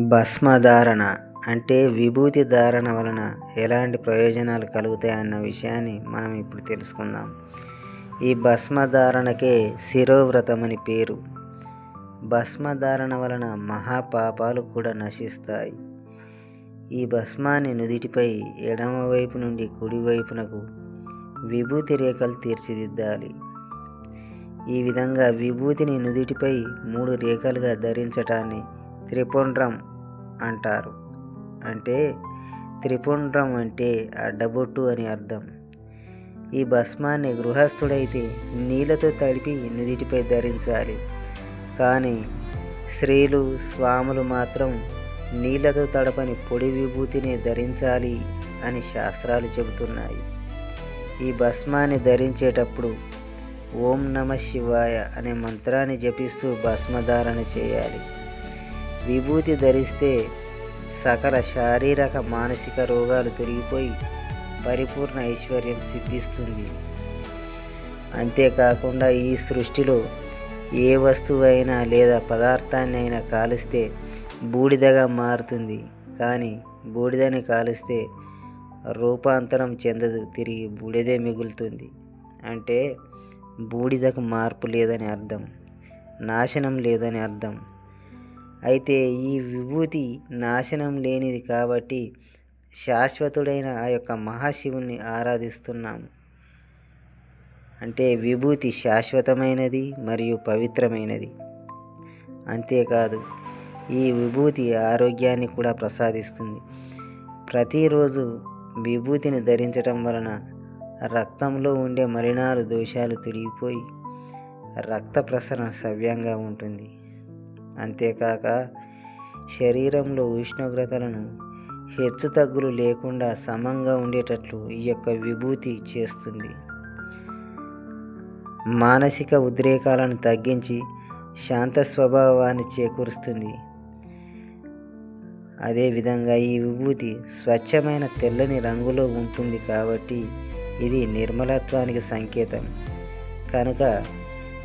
భస్మధారణ అంటే విభూతి ధారణ వలన ఎలాంటి ప్రయోజనాలు కలుగుతాయన్న విషయాన్ని మనం ఇప్పుడు తెలుసుకుందాం. ఈ భస్మధారణకే శిరోవ్రతం అని పేరు. భస్మధారణ వలన మహాపాపాలు కూడా నశిస్తాయి. ఈ భస్మాన్ని నుదిటిపై ఎడమవైపు నుండి కుడివైపునకు విభూతి రేఖలు తీర్చిదిద్దాలి. ఈ విధంగా విభూతిని నుదిటిపై మూడు రేఖలుగా ధరించటాన్ని త్రిపుండ్రం అంటారు. అంటే త్రిపుండ్రం అంటే అడ్డబొట్టు అని అర్థం. ఈ భస్మాన్ని గృహస్థుడైతే నీళ్ళతో తడిపి నుదిటిపై ధరించాలి. కానీ స్త్రీలు స్వాములు మాత్రం నీళ్ళతో తడపని పొడి విభూతిని ధరించాలి అని శాస్త్రాలు చెబుతున్నాయి. ఈ భస్మాన్ని ధరించేటప్పుడు ఓం నమ శివాయ అనే మంత్రాన్ని జపిస్తూ భస్మధారణ చేయాలి. విభూతి ధరిస్తే సకల శారీరక మానసిక రోగాలు తొలగిపోయి పరిపూర్ణ ఐశ్వర్యం సిద్ధిస్తుంది. అంతేకాకుండా ఈ సృష్టిలో ఏ వస్తువైనా లేదా పదార్థాన్ని అయినా కాలిస్తే బూడిదగా మారుతుంది. కానీ బూడిదని కాలిస్తే రూపాంతరం చెందదు తిరిగి బూడిదే మిగులుతుంది. అంటే బూడిదకు మార్పు లేదని అర్థం నాశనం లేదని అర్థం. అయితే ఈ విభూతి నాశనం లేనిది కాబట్టి శాశ్వతుడైన ఆ యొక్క మహాశివుని ఆరాధిస్తున్నాము అంటే విభూతి శాశ్వతమైనది మరియు పవిత్రమైనది. అంతేకాదు ఈ విభూతి ఆరోగ్యాన్ని కూడా ప్రసాదిస్తుంది. ప్రతిరోజు విభూతిని ధరించటం వలన రక్తంలో ఉండే మలినాలు దోషాలు తొలగిపోయి రక్త ప్రసరణ సవ్యంగా ఉంటుంది. అంతేకాక శరీరంలో ఉష్ణోగ్రతలను హెచ్చు తగ్గులు లేకుండా సమంగా ఉండేటట్లు ఈ యొక్క విభూతి చేస్తుంది. మానసిక ఉద్రేకాలను తగ్గించి శాంత స్వభావాన్ని చేకూరుస్తుంది. అదేవిధంగా ఈ విభూతి స్వచ్ఛమైన తెల్లని రంగులో ఉంటుంది కాబట్టి ఇది నిర్మలత్వానికి సంకేతం. కనుక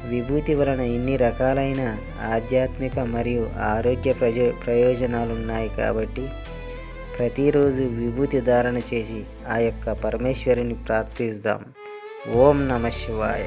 విభూతి వలన ఇన్ని రకాలైన ఆధ్యాత్మిక మరియు ఆరోగ్య ప్రజో ప్రయోజనాలు ఉన్నాయి కాబట్టి ప్రతిరోజు విభూతి ధారణ చేసి ఆ యొక్క పరమేశ్వరిని ప్రార్థిస్తాం. ఓం నమ శివాయ.